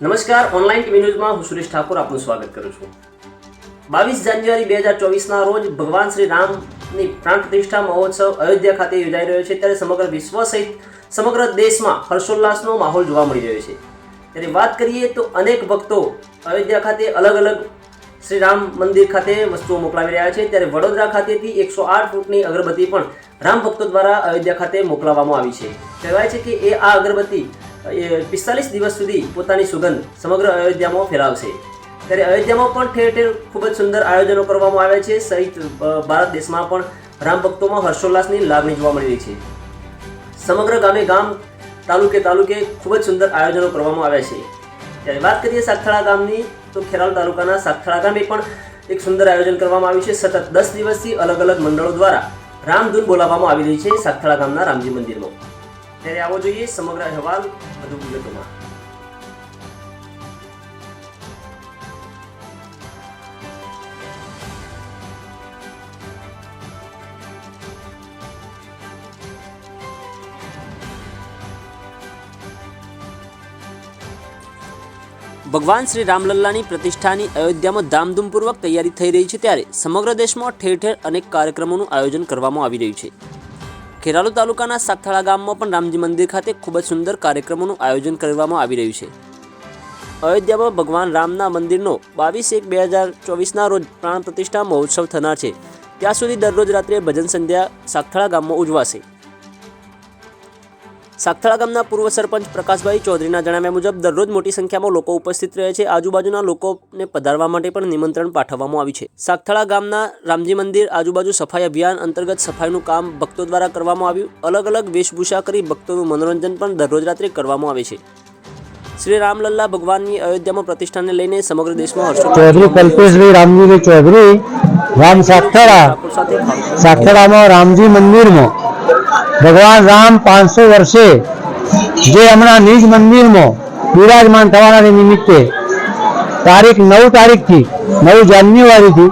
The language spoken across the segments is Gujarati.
નમસ્કાર, ઓનલાઈન ટીવી ન્યૂઝમાં હું સુરેશ ઠાકોર આપનું સ્વાગત કરું છું. બાવીસ જાન્યુઆરી બે હજાર ચોવીસના રોજ ભગવાન શ્રી રામની પ્રાણ પ્રતિષ્ઠા મહોત્સવ અયોધ્યા ખાતે યોજાઈ રહ્યો છે. ત્યારે સમગ્ર વિશ્વ સહિત સમગ્ર દેશમાં હર્ષોલ્લાસનો માહોલ જોવા મળી રહ્યો છે. ત્યારે વાત કરીએ તો અનેક ભક્તો અયોધ્યા ખાતે અલગ અલગ શ્રી રામ મંદિર ખાતે વસ્તુઓ મોકલાવી રહ્યા છે. ત્યારે વડોદરા ખાતેથી એકસો આઠ ફૂટની અગરબત્તી પણ રામ ભક્તો દ્વારા અયોધ્યા ખાતે મોકલાવવામાં આવી છે. કહેવાય છે કે એ આ અગરબત્તી પિસ્તાલીસ દિવસ સુધી પોતાની સુગંધ સમગ્ર અયોધ્યામાં ફેલાવશે. ત્યારે અયોધ્યામાં પણ ઠેર ઠેર ખૂબ જ સુંદર આયોજનો કરવામાં આવે છે. સહિત ભારત દેશમાં પણ રામ ભક્તોમાં હર્ષોલ્લાસની લાગણી જોવા મળી રહી છે. સમગ્ર ગામે ગામ, તાલુકે તાલુકે ખૂબ જ સુંદર આયોજનો કરવામાં આવ્યા છે. ત્યારે વાત કરીએ સાગથળા ગામની, તો ખેરાલ તાલુકાના સાગથળા ગામે પણ એક સુંદર આયોજન કરવામાં આવ્યું છે. સતત દસ દિવસથી અલગ અલગ મંડળો દ્વારા રામધૂન બોલાવવામાં આવી રહી છે સાગથળા ગામના રામજી મંદિરમાં. ત્યારે આવો જોઈએ સમગ્ર અહેવાલ વધુ વિગતોમાં ભગવાન શ્રી રામલલ્લાની પ્રતિષ્ઠાની અયોધ્યામાં ધામધૂમપૂર્વક તૈયારી થઈ રહી છે ત્યારે સમગ્ર દેશમાં ઠેર ઠેર અનેક કાર્યક્રમોનું આયોજન કરવામાં આવી રહ્યું છે. ખેરાલુ તાલુકાના સાગથાળા ગામમાં પણ રામજી મંદિર ખાતે ખૂબ જ સુંદર કાર્યક્રમોનું આયોજન કરવામાં આવી રહ્યું છે. અયોધ્યામાં ભગવાન રામના મંદિરનો બાવીસ એક બે હજાર ચોવીસના રોજ પ્રાણ પ્રતિષ્ઠા મહોત્સવ થનાર છે. ત્યાં સુધી દરરોજ રાત્રે ભજન સંધ્યા સાગથાળા ગામમાં ઉજવાશે. સાગથાળા ગામના પૂર્વ સરપંચ પ્રકાશભાઈ ચૌધરીના જણાવ્યા મુજબ દરરોજ મોટી સંખ્યામાં લોકો ઉપસ્થિત રહે છે. આજુબાજુના લોકોને પધારવા માટે પણ નિમંત્રણ પાઠવવામાં આવ્યું છે. સાગથાળા ગામના રામજી મંદિર આજુબાજુ સફાઈ અભિયાન અંતર્ગત સફાઈનું કામ ભક્તો દ્વારા કરવામાં આવ્યું. અલગ અલગ વેશભૂષા કરી ભક્તોનું મનોરંજન પણ દરરોજ રાત્રે કરવામાં આવે છે. શ્રી રામલલ્લા ભગવાનની અયોધ્યામાં પ્રતિષ્ઠાને લઈને સમગ્ર દેશમાં હર્ષો ચૌધરી કલ્પેશભાઈ રામજીભાઈ ચૌધરી રામ સાથે ફારૂક રામજી મંદિરમાં ભગવાન રામ પાંચસો વર્ષે જે હમણાં નિજ મંદિરમાં બિરાજમાન થવાના નિમિત્તે તારીખ નવ તારીખથી, નવ જાન્યુઆરીથી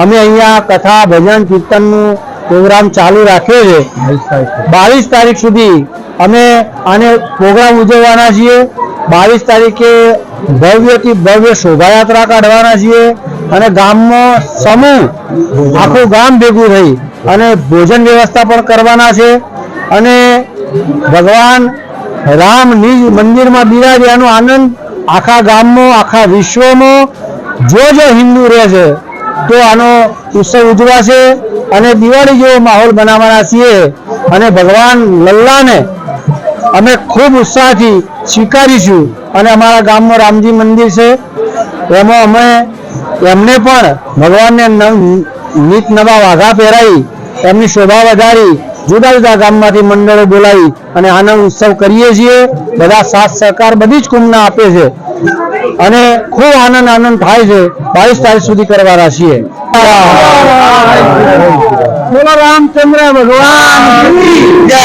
અમે અહીંયા કથા, ભજન, કીર્તનનું પ્રોગ્રામ ચાલુ રાખ્યો છે બાવીસ તારીખ સુધી અમે આને પ્રોગ્રામ ઉજવવાના છીએ. બાવીસ તારીખે ભવ્યથી ભવ્ય શોભાયાત્રા કાઢવાના છીએ. અને ગામમાં સમૂહ આખું ગામ ભેગું થઈ અને ભોજન વ્યવસ્થા પણ કરવાના છે. અને ભગવાન રામ નિજ મંદિરમાં બિરાજે એનો આનંદ આખા ગામમાં આખા વિશ્વમાં જો જો હિન્દુ રહે છે, તો આનો ઉત્સવ ઉજવાશે અને દિવાળી જેવો માહોલ બનાવવાના છીએ. અને ભગવાન લલ્લાને અમે ખૂબ ઉત્સાહથી સ્વીકારીશું. અને અમારા ગામમાં રામજી મંદિર છે. એમાં અમે એમને પણ ભગવાનને નીત નવા વાઘા પહેરાવી એમની શોભા વધારી જુદા જુદા ગામમાંથી મંડળો બોલાવી અને આનંદ ઉત્સવ કરીએ છીએ. બધા સાથ સહકાર બધી જ કુંભના આપે છે. અને ખૂબ આનંદ આનંદ થાય છે. બાવીસ તારીખ સુધી કરવાના છીએ. બોલો રામચંદ્ર ભગવાન જય.